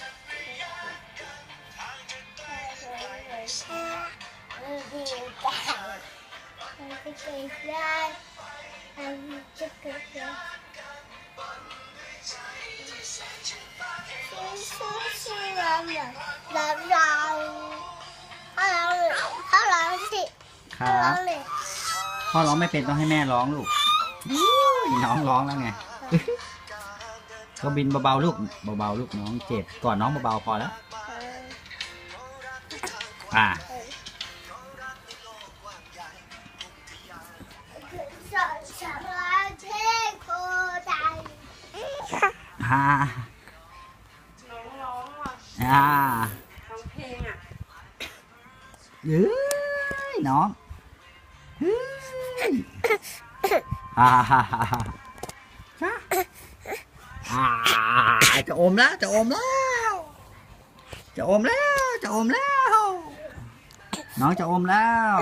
ครัถ้าเราบเลยพ่อร้องไม่เป็นต้องให้แม่ร้องลูกอุ๊ยน้องร้องแล้วไง ก็บินเบาๆลูกเบาๆลูกน้องเจ็บก่อนน้องเบาๆพอแล้วอ่าอ่าน้องร้องว่ะอ่าร้องเพลงอะเอ้ยน้องเฮ้ยอ่าฮ่าฮ่าฮ่าอ่า จะอมแล้ว จะอมแล้ว จะอมแล้ว จะอมแล้ว น้องจะอมแล้ว